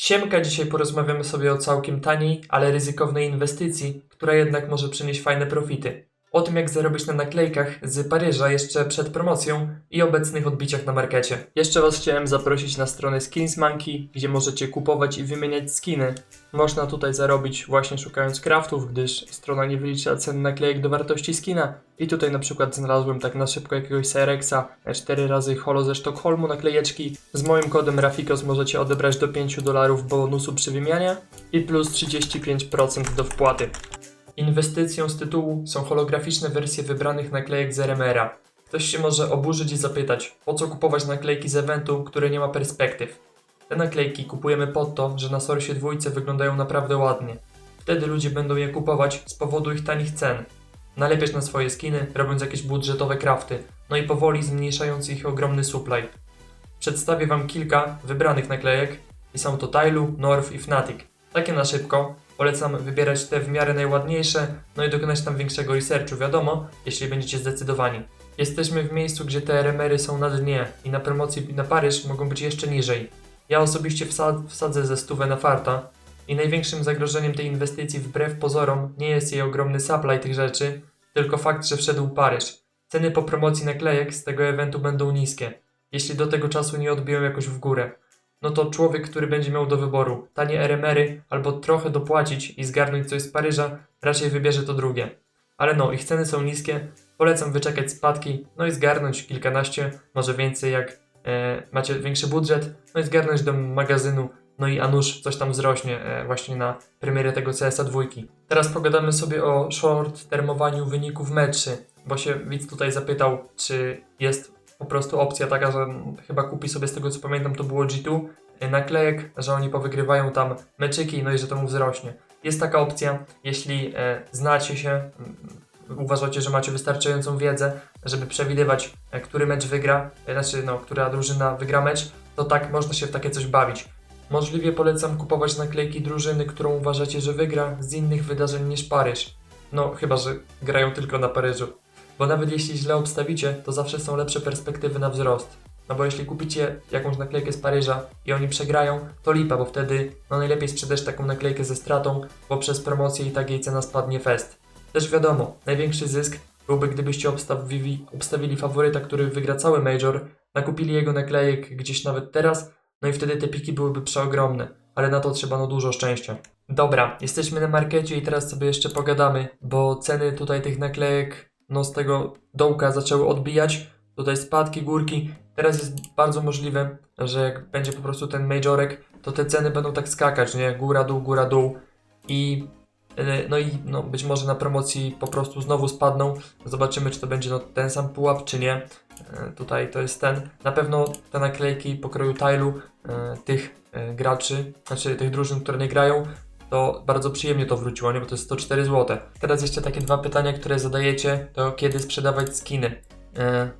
Siemka, dzisiaj porozmawiamy sobie o całkiem taniej, ale ryzykownej inwestycji, która jednak może przynieść fajne profity. O tym, jak zarobić na naklejkach z Paryża jeszcze przed promocją i obecnych odbiciach na markecie. Jeszcze Was chciałem zaprosić na stronę Skins Monkey, gdzie możecie kupować i wymieniać skiny. Można tutaj zarobić właśnie szukając craftów, gdyż strona nie wylicza cen naklejek do wartości skina. I tutaj na przykład znalazłem tak na szybko jakiegoś Cerexa, 4 razy holo ze Sztokholmu naklejeczki. Z moim kodem Rafikos możecie odebrać do 5 dolarów bonusu przy wymianie i plus 35% do wpłaty. Inwestycją z tytułu są holograficzne wersje wybranych naklejek z RMR-a. Ktoś się może oburzyć i zapytać, po co kupować naklejki z eventu, które nie ma perspektyw. Te naklejki kupujemy po to, że na Sorsie dwójce wyglądają naprawdę ładnie. Wtedy ludzie będą je kupować z powodu ich tanich cen. Nalepiać na swoje skiny, robiąc jakieś budżetowe crafty, no i powoli zmniejszając ich ogromny supply. Przedstawię Wam kilka wybranych naklejek i są to Tylu, North i Fnatic. Takie na szybko, Polecam wybierać te w miarę najładniejsze, no i dokonać tam większego researchu, wiadomo, jeśli będziecie zdecydowani. Jesteśmy w miejscu, gdzie te RMR-y są na dnie i na promocji na Paryż mogą być jeszcze niżej. Ja osobiście wsa- wsadzę ze stówę na farta i największym zagrożeniem tej inwestycji wbrew pozorom nie jest jej ogromny supply tych rzeczy, tylko fakt, że wszedł Paryż. Ceny po promocji naklejek z tego eventu będą niskie, jeśli do tego czasu nie odbiją jakoś w górę no to człowiek, który będzie miał do wyboru tanie RMR-y albo trochę dopłacić i zgarnąć coś z Paryża, raczej wybierze to drugie. Ale no, ich ceny są niskie, polecam wyczekać spadki, no i zgarnąć kilkanaście, może więcej jak e, macie większy budżet, no i zgarnąć do magazynu, no i a nuż coś tam wzrośnie e, właśnie na premierę tego CSA dwójki. Teraz pogadamy sobie o short termowaniu wyników meczy, bo się widz tutaj zapytał, czy jest po prostu opcja taka, że chyba kupi sobie z tego co pamiętam to było G2 y, naklejek, że oni powygrywają tam meczyki, no i że to mu wzrośnie. Jest taka opcja, jeśli e, znacie się, mm, uważacie, że macie wystarczającą wiedzę, żeby przewidywać, który mecz wygra, znaczy no, która drużyna wygra mecz, to tak można się w takie coś bawić. Możliwie polecam kupować naklejki drużyny, którą uważacie, że wygra z innych wydarzeń niż Paryż. No, chyba, że grają tylko na Paryżu bo nawet jeśli źle obstawicie, to zawsze są lepsze perspektywy na wzrost. No bo jeśli kupicie jakąś naklejkę z Paryża i oni przegrają, to lipa, bo wtedy no najlepiej sprzedać taką naklejkę ze stratą, bo przez promocję i tak jej cena spadnie fest. Też wiadomo, największy zysk byłby gdybyście obstawili, obstawili faworyta, który wygra cały Major, nakupili jego naklejek gdzieś nawet teraz, no i wtedy te piki byłyby przeogromne, ale na to trzeba no dużo szczęścia. Dobra, jesteśmy na markecie i teraz sobie jeszcze pogadamy, bo ceny tutaj tych naklejek no z tego dołka zaczęły odbijać. Tutaj spadki, górki. Teraz jest bardzo możliwe, że jak będzie po prostu ten majorek, to te ceny będą tak skakać, nie? Góra, dół, góra, dół. I e, no i no, być może na promocji po prostu znowu spadną. Zobaczymy, czy to będzie no, ten sam pułap, czy nie. E, Tutaj to jest ten. Na pewno te naklejki pokroju Tylu e, tych graczy, znaczy tych drużyn, które nie grają, to bardzo przyjemnie to wróciło, nie? Bo to jest 104 zł. Teraz jeszcze takie dwa pytania, które zadajecie, to kiedy sprzedawać skiny? E,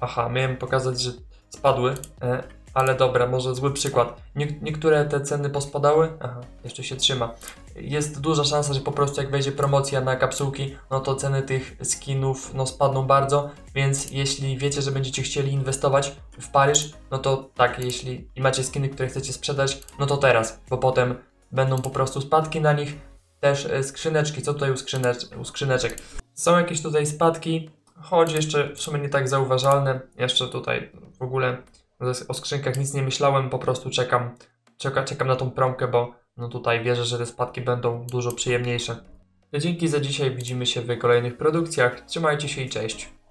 aha, miałem pokazać, że spadły, e, ale dobra, może zły przykład. Nie, niektóre te ceny pospadały, aha, jeszcze się trzyma. Jest duża szansa, że po prostu jak wejdzie promocja na kapsułki, no to ceny tych skinów no spadną bardzo, więc jeśli wiecie, że będziecie chcieli inwestować w Paryż, no to tak, jeśli macie skiny, które chcecie sprzedać, no to teraz, bo potem będą po prostu spadki na nich. Też e, skrzyneczki, co tutaj u, u skrzyneczek? Są jakieś tutaj spadki, choć jeszcze w sumie nie tak zauważalne. Jeszcze tutaj w ogóle o skrzynkach nic nie myślałem, po prostu czekam, czeka, czekam na tą promkę, bo no tutaj wierzę, że te spadki będą dużo przyjemniejsze. Dzięki za dzisiaj, widzimy się w kolejnych produkcjach. Trzymajcie się i cześć.